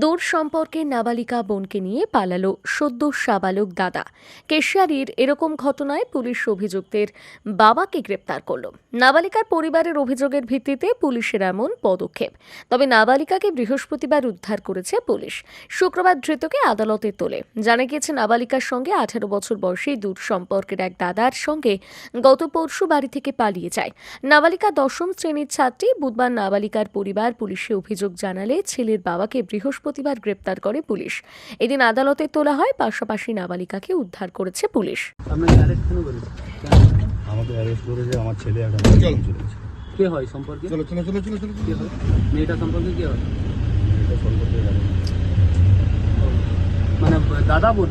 দূর সম্পর্কে নাবালিকা বোনকে নিয়ে পালালো সদ্য সাবালক দাদা। কেশিয়ারির এরকম ঘটনায় পুলিশ অভিযুক্তের বাবাকে গ্রেপ্তার করল। নাবালিকার পরিবারের অভিযোগের ভিত্তিতে পুলিশের এমন পদক্ষেপ। তবে নাবালিকাকে বৃহস্পতিবার উদ্ধার করেছে পুলিশ। শুক্রবার ধৃতকে আদালতে তোলে। জানা গিয়েছে, নাবালিকার সঙ্গে আঠারো বছর বয়সী দূর সম্পর্কের এক দাদার সঙ্গে গত পরশু বাড়ি থেকে পালিয়ে যায়। নাবালিকা দশম শ্রেণির ছাত্রী। বুধবার নাবালিকার পরিবার পুলিশে অভিযোগ জানালে ছেলের বাবাকে বৃহস্পতিবার গ্রেপ্তার করে পুলিশ। এদিন আদালতে তোলা হয় পাশাপাশি নাবালিকাকে উদ্ধার করেছে পুলিশ। আপনাকে অ্যারেস্ট কেন করেছে? আমাকে অ্যারেস্ট করেছে আমার ছেলে একটা মেয়ে নিয়ে চলেছে কে হয় সম্পর্কে? চলো চলো চলো চলো চলো। কে হয়? মেয়েটা সম্পর্কে কে হয়? এটা সম্পর্কে মানে দাদা বোন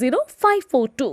zero five four two